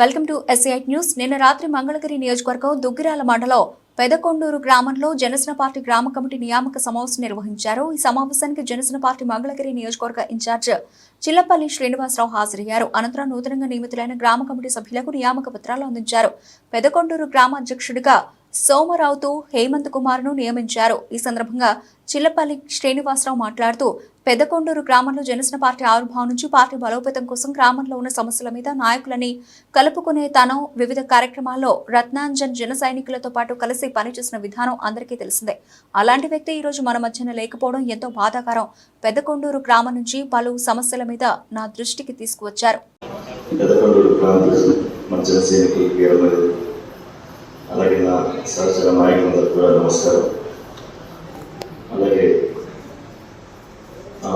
Welcome to ఎస్ఐట్ news. నిన్న రాత్రి మంగళగిరి నియోజకవర్గం దుగ్గిరాల మండలం పెదకొండూరు గ్రామంలో జనసేన పార్టీ గ్రామ కమిటీ నియామక సమావేశం నిర్వహించారు. ఈ సమావేశానికి జనసేన పార్టీ మంగళగిరి నియోజకవర్గ ఇన్ఛార్జ్ చిల్లపల్లి శ్రీనివాసరావు హాజరయ్యారు. అనంతరం నూతనంగా నియమితులైన గ్రామ కమిటీ సభ్యులకు నియామక పత్రాలు అందించారు. పెదకొండూరు గ్రామ అధ్యక్షుడిగా సోమరావుతో హేమంత్ కుమార్ను నియమించారు. ఈ సందర్భంగా చిల్లపల్లి శ్రీనివాసరావు మాట్లాడుతూ పెద్దకొండూరు గ్రామంలో జనసేన పార్టీ ఆవిర్భావం నుంచి పార్టీ బలోపేతం కోసం గ్రామంలో ఉన్న సమస్యల మీద నాయకులని కలుపుకునే తనం వివిధ కార్యక్రమాల్లో రత్నాంజన్ జన సైనికులతో పాటు కలిసి పనిచేసిన విధానం అందరికీ తెలిసిందే. అలాంటి వ్యక్తి ఈ రోజు మన మధ్యన లేకపోవడం ఎంతో బాధాకరం. పెద్దకొండూరు గ్రామం నుంచి పలు సమస్యల మీద నా దృష్టికి తీసుకువచ్చారు. అలాగే నా సహచర నాయకులందరూ కూడా నమస్కారం అలాగే ఆ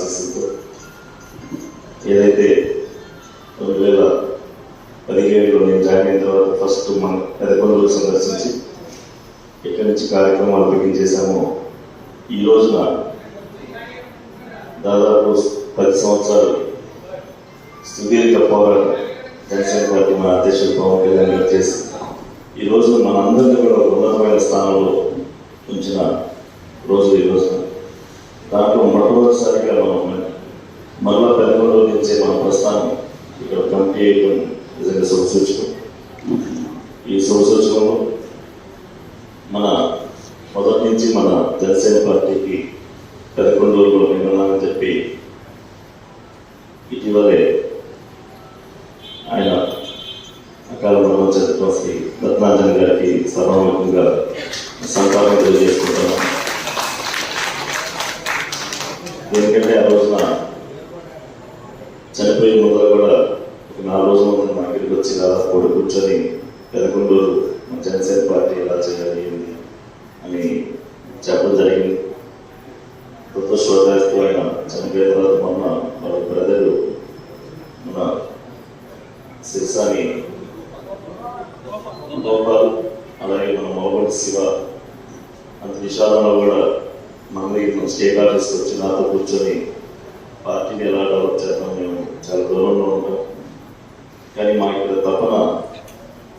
అమ్మవారి ఏదైతే రెండు వేల పదిహేడులో నేను జాయిన్ అయిన తర్వాత ఫస్ట్ మన పెదకొండలు సందర్శించి ఇక్కడి నుంచి కార్యక్రమాలు బిగించేశామో ఈ రోజున దాదాపు పది సంవత్సరాలు సుదీర్ఘ పోరాటం జనసేన పార్టీ మన అధ్యక్షుడు పవన్ కళ్యాణ్ గారు చేసి ఈ రోజు మనందరినీ కూడా ఉన్నతమైన స్థానంలో ఉంచిన రోజు ఈ రోజు మూడోసారిగా మనం మరలా పెద్దలో నుంచే మన ప్రస్థానం ఇక్కడ కమిటీ చేయడం నిజంగా శుభసూచకం ఈ శుభసూచకంలో మన మొదటి నుంచి మన జనసేన పార్టీకి పెదకొండూరులో నిమ్మనాలని చెప్పి ఇటీవలే ఆయన అకాల మరణం చెందడం శ్రీ గారికి సభాముఖంగా సంతాపం తెలియజేసుకుంటున్నాం ఎందుకంటే ఆ రోజున చనిపోయే ముందర కూడా ఒక నాలుగు రోజుల ముందు మా ఇంటికి వచ్చి దాదాపు కూడా కూర్చొని పెదకొండూరు మన జనసేన పార్టీ ఎలా చేయాలి ఏంది అని చెప్పడం జరిగింది దురదృష్టవశాత్తు ఆయన చనిపోయిన తర్వాత మొన్న వాళ్ళ బ్రదరు మన శిరసాని గోపాల్ అలాగే మన మోహన్ శివ అంత విషాదంలో కూడా మన దగ్గర మన స్టేట్ ఆఫీస్కి వచ్చి నాతో కూర్చొని పార్టీని ఎలా డెవలప్ చేద్దాం మేము? చాలా దూరంలో ఉంటాం కానీ మా ఇక్కడ తపన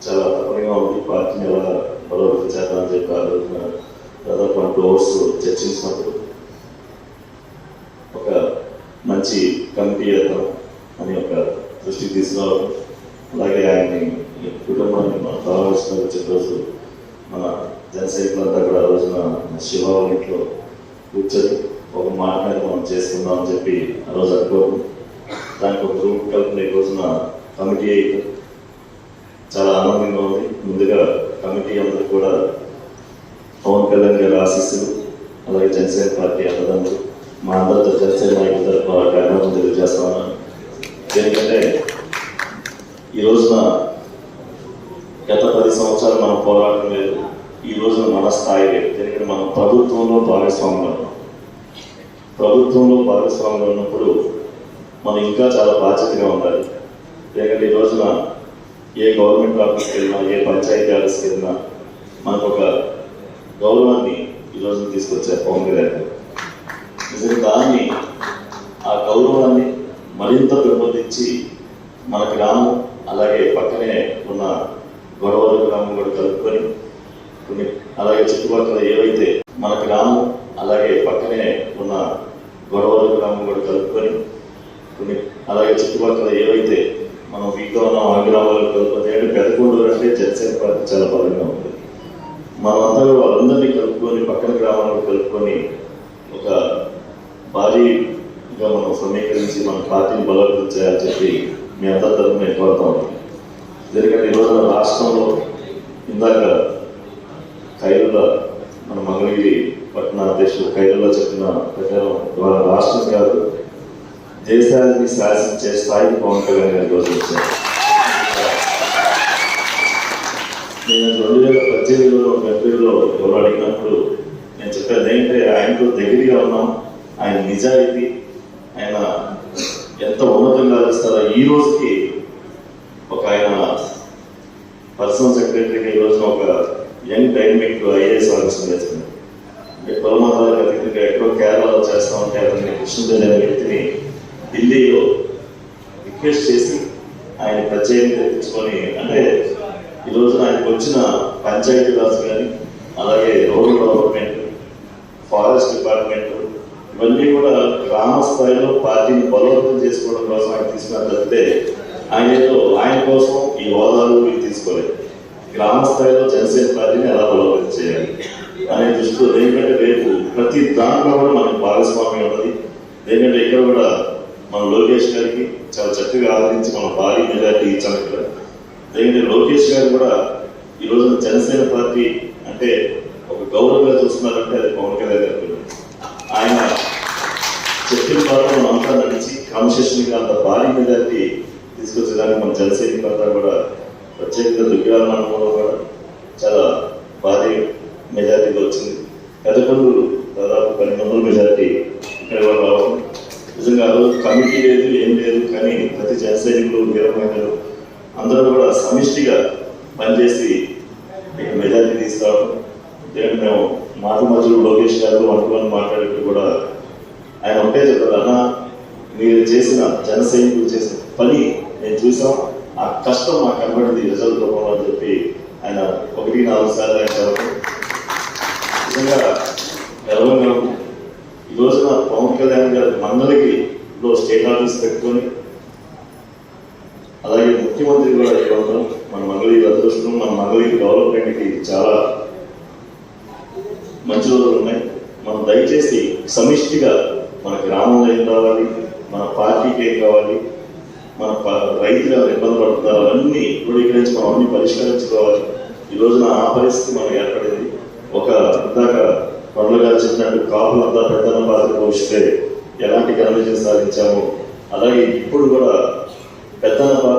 చాలా తపనగా ఉంది. పార్టీని ఎలా బలోపేతం చేద్దామని చెప్పి ఆ రోజున దాదాపు వన్ టూ చర్చించినప్పుడు ఒక మంచి కమిటీ చేద్దాం అని ఒక దృష్టికి తీసుకురావడం అలాగే ఆయన్ని కుటుంబాన్ని మన పరామర్శన వచ్చిన రోజు మన జనసైనికులంతా కూడా ఆ రోజున శివాల ఇంట్లో కూర్చొని ఒక మాట మీద మనం చేసుకుందాం అని చెప్పి ఆ రోజు అనుకోరు దానికి ఒక రూట్ కలిపిన ఈ రోజున కమిటీ చాలా ఆనందంగా ఉంది. ముందుగా కమిటీ అందరూ కూడా పవన్ కళ్యాణ్ గారి ఆశీస్సులు అలాగే జనసేన పార్టీ అన్నదండ్రులు మా అందరితో జనసేన నాయకుల తరఫున వాళ్ళకి తెలియజేస్తాను ఎందుకంటే ఈ రోజున గత పది సంవత్సరాలు మనం పోరాటం లేదు. ఈ రోజున మన స్థాయి లేదు. ఎందుకంటే మనం ప్రభుత్వంలో భాగస్వామ్యం ప్రభుత్వంలో భాగస్వాములు ఉన్నప్పుడు మనం ఇంకా చాలా బాధ్యతగా ఉండాలి ఎందుకంటే ఈ రోజున ఏ గవర్నమెంట్ ఆఫీస్కి వెళ్ళినా ఏ పంచాయతీ ఆఫీస్కి వెళ్ళినా మనకు ఒక గౌరవాన్ని ఈ రోజున తీసుకొచ్చారు పవన్ కళ్యాణ్ గారు. నిజంగా దాన్ని ఆ గౌరవాన్ని మరింత పెంపొందించి మన గ్రామం అలాగే పక్కనే ఉన్న గొడవల గ్రామం కూడా కలుపుకొని కొన్ని అలాగే చుట్టుపక్కల ఏవైతే మన గ్రామం అలాగే పక్కనే ఉన్న గొడవలు గ్రామం కూడా కలుపుకొని కొన్ని అలాగే చుట్టుపక్కల ఏవైతే మనం వీక్గా ఉన్న ఆ గ్రామాలు కలుపుకొని అంటే పెద్దకొండూరు అంటే జనసేన పార్టీ చాలా బలంగా ఉంది. మనమంతా కూడా వాళ్ళందరినీ కలుపుకొని పక్కన గ్రామాలను కలుపుకొని ఒక భారీగా మనం సమీకరించి మన పార్టీని బలోపేతం చేయాలని చెప్పి మీ అందరి తరఫున నేను కోరుతా ఉన్నాను. ఎందుకంటే ఈరోజు రాష్ట్రంలో ఇందాక ఖైరుల మన మంగళగిరి పట్టణ అధ్యక్షుడు ఖైరులో చెప్పిన ప్రజలు ఇవాళ రాష్ట్రం కాదు దేశాన్ని శాసించే స్థాయి పవన్ కళ్యాణ్ గారి రోజు వచ్చారు. నేను రెండు వేల పద్దెనిమిదిలో ఫిబ్రవరిలో ఎవరు అడిగినప్పుడు నేను చెప్పాను ఏంటంటే ఆయనతో దగ్గరగా ఉన్నాం. ఆయన నిజాయితీ ఆయన ఎంత ఉన్నతంగా ఆలోచిస్తారో ఈ రోజుకి ఒక ఆయన పర్సనల్ సెక్రటరీకి ఈ రోజున ఒక యంగ్ డైనమిక్ ఐఏఎస్ ఆఫీసర్ చేస్తుంది కులమతాలకు అతీతంగా ఎక్కడో కేరళలో చేస్తా ఉంటే అతన్ని కృష్ణుడు అనే వ్యక్తిని ఢిల్లీలో రిక్వెస్ట్ చేసి ఆయన ప్రత్యేకం తెప్పించుకొని అంటే ఈ రోజున ఆయనకు వచ్చిన పంచాయతీ రాజ్ కానీ అలాగే రోడ్డు డెవలప్మెంట్ ఫారెస్ట్ డిపార్ట్మెంట్ ఇవన్నీ కూడా గ్రామ స్థాయిలో పార్టీని బలోపేతం చేసుకోవడం కోసం ఆయన తీసుకున్న తప్పితే ఆయన ఆయన కోసం ఈ హోదాలు తీసుకోలేదు. గ్రామ స్థాయిలో జనసేన పార్టీని ఎలా బలోపేతం చేయాలి? ఆయన దృష్టిలో ఏంటంటే రేపు ప్రతి దాంట్లో కూడా మనకు భాగస్వామ్యం ఉన్నది. ఎందుకంటే ఇక్కడ కూడా మన లోకేష్ గారికి చాలా చక్కగా ఆదరించి మన భారీ మెజార్టీ ఇచ్చాం ఇక్కడ. ఎందుకంటే లోకేష్ గారు కూడా ఈ రోజు జనసేన పార్టీ అంటే ఒక గౌరవంగా చూస్తున్నారంటే అది పవన్ కళ్యాణ్ గారు ఆయన చెప్పిన పాత్ర మనం అంతా నడిచి క్రమశిక్షణగా అంత భారీ మెజార్టీ తీసుకొచ్చేదానికి మన జనసేన పార్టీ కూడా ప్రత్యేకంగా దుగ్గిరాల కూడా చాలా భారీ మెజార్టీగా వచ్చింది. పెదకొండూరు దాదాపు పన్నెండు వందల మెజార్టీ ఇక్కడ రావడం నిజంగా కమిటీ లేదు ఏం లేదు కానీ ప్రతి జనసైనికులు వీరమహిళలు అందరూ కూడా సమిష్టిగా పనిచేసి ఇక్కడ మెజార్టీ తీసుకురావడం. దీనికి మేము మాట మధ్యలో లోకేష్ గారు వన్ మాట్లాడేటప్పుడు కూడా ఆయన ఒకటే చెప్పారు అన్న మీరు చేసిన జన సైనికులు చేసిన పని నేను చూసాం. ఆ కష్టం మాకు కనబడింది రిజల్ట్ రూపంలో అని చెప్పి ఆయన ఒకటి నాలుగు సార్లు ఆయన నిజంగా గర్వంగా ఈ రోజున పవన్ కళ్యాణ్ గారి మండలికి లో స్టేట్ ఆఫీస్ పెట్టుకొని అలాగే ముఖ్యమంత్రి కూడా ఇవ్వడం మన మంగళీ అదృష్టం మన మంగళగిరి డెవలప్మెంట్కి చాలా మంచి రోజులు ఉన్నాయి. మనం దయచేసి సమిష్టిగా మన గ్రామంలో ఏం కావాలి మన పార్టీకి ఏం కావాలి మన ప- రైతులు ఎవరు ఇబ్బంది పడుతున్నారు అవన్నీ క్రోడీకరించి మనం అన్ని పరిష్కరించుకోవాలి. ఈ రోజున ఆ పరిస్థితి మనకు ఏర్పడింది. ఒక ఇందాక పనులు గారు చెప్పినట్టు కాపులంతా పెద్దన బాధ్యత పోషిస్తే ఎలాంటి ఘన విజయం సాధించాము అలాగే ఇప్పుడు కూడా పెద్దన పాత్ర